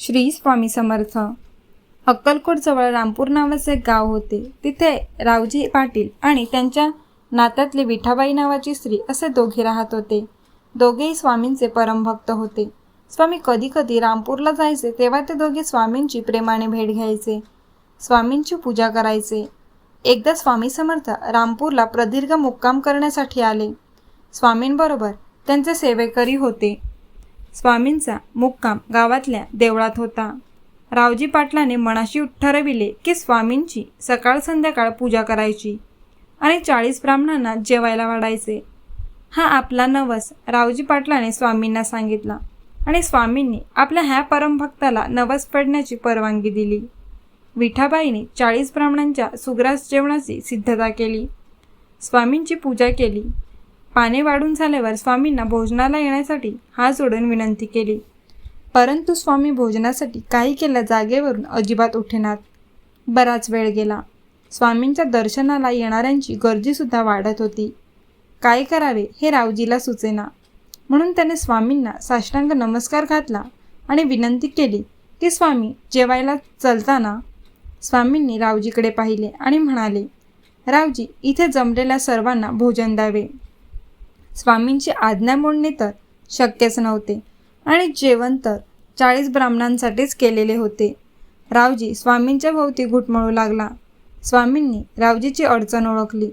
श्री स्वामी समर्थ. अक्कलकोटजवळ रामपूर नावाचे एक गाव होते. तिथे रावजी पाटील आणि त्यांच्या नात्यातली विठाबाई नावाची स्त्री असे दोघे राहत होते. दोघेही स्वामींचे परमभक्त होते. स्वामी कधी कधी रामपूरला जायचे तेव्हा ते दोघे स्वामींची प्रेमाने भेट घ्यायचे. स्वामींची पूजा करायचे. एकदा स्वामी समर्थ रामपूरला प्रदीर्घ मुक्काम करण्यासाठी आले. स्वामींबरोबर त्यांचे सेवेकरी होते. स्वामींचा मुक्काम गावातल्या देवळात होता. रावजी पाटलाने मनाशी ठरविले की स्वामींची सकाळ संध्याकाळ पूजा करायची आणि चाळीस ब्राह्मणांना जेवायला वाढायचे. हा आपला नवस रावजी पाटलाने स्वामींना सांगितला आणि स्वामींनी आपल्या ह्या परमभक्ताला नवस पडण्याची परवानगी दिली. विठाबाईने चाळीस ब्राह्मणांच्या सुग्रास जेवणाची सिद्धता केली. स्वामींची पूजा केली. पाने वाढून झाल्यावर स्वामींना भोजनाला येण्यासाठी हात जोडून विनंती केली. परंतु स्वामी भोजनासाठी काही केल्या जागेवरून अजिबात उठेनात. बराच वेळ गेला. स्वामींच्या दर्शनाला येणाऱ्यांची गर्दीसुद्धा वाढत होती. काय करावे हे रावजीला सुचेना. म्हणून त्याने स्वामींना साष्टांग नमस्कार घातला आणि विनंती केली की स्वामी जेवायला चलताना स्वामींनी रावजीकडे पाहिले आणि म्हणाले रावजी इथे जमलेल्या सर्वांना भोजन द्यावे. स्वामींची आज्ञा मोडणे तर शक्यच नव्हते. आणि जेवण तर चाळीस ब्राह्मणांसाठीच केलेले होते. रावजी स्वामींच्या भोवती घुटमळू लागला. स्वामींनी रावजीची अडचण ओळखली.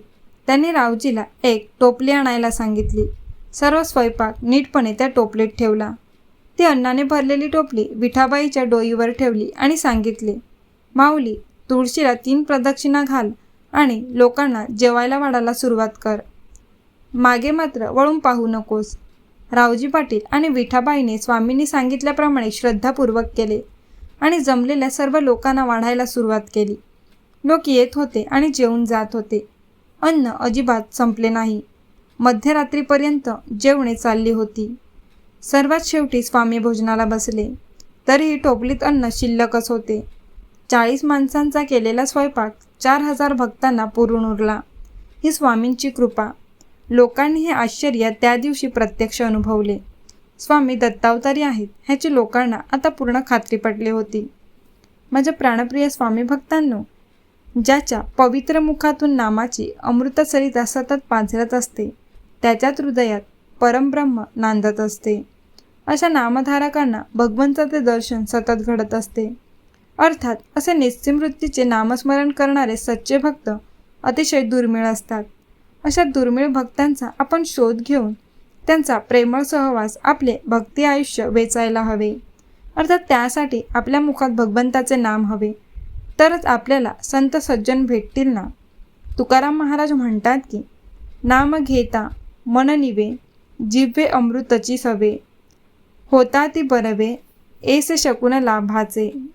त्यांनी रावजीला एक टोपली आणायला सांगितली. सर्व स्वयंपाक नीटपणे त्या टोपलीत ठेवला. ती अन्नाने भरलेली टोपली विठाबाईच्या डोईवर ठेवली आणि सांगितले माऊली तुळशीला तीन प्रदक्षिणा घाल आणि लोकांना जेवायला वाढायला सुरुवात कर. मागे मात्र वळून पाहू नकोस. रावजी पाटील आणि विठाबाईने स्वामींनी सांगितल्याप्रमाणे श्रद्धापूर्वक केले आणि जमलेल्या सर्व लोकांना वाढायला सुरुवात केली. लोक येत होते आणि जेवून जात होते. अन्न अजिबात संपले नाही. मध्यरात्रीपर्यंत जेवणे चालली होती. सर्वात शेवटी स्वामी भोजनाला बसले. तरीही टोपलीत अन्न शिल्लकच होते. चाळीस माणसांचा केलेला स्वयंपाक चार हजार भक्तांना पुरून उरला. ही स्वामींची कृपा. लोकांनी हे आश्चर्य त्या दिवशी प्रत्यक्ष अनुभवले. स्वामी दत्तावतारी आहेत ह्याची लोकांना आता पूर्ण खात्री पटली होती. माझ्या प्राणप्रिय स्वामी भक्तांनो ज्याच्या पवित्र मुखातून नामाची अमृतसरिता सतत पाझरत असते त्याच्यात हृदयात परमब्रह्म नांदत असते. अशा नामधारकांना भगवंताचे दर्शन सतत घडत असते. अर्थात असे निस्तिमृत्यूचे नामस्मरण करणारे सच्चे भक्त अतिशय दुर्मिळ असतात. अशा दुर्मिळ भक्तांचा आपण शोध घेऊन त्यांचा प्रेमळ सहवास आपले भक्ती आयुष्य वेचायला हवे. अर्थात त्यासाठी आपल्या मुखात भगवंताचे नाम हवे. तरच आपल्याला संत सज्जन भेटतील ना? तुकाराम महाराज म्हणतात की नाम घेता मन निवे जिव्हे अमृतची सवे. होता ती बरवे एस शकुन लाभाचे.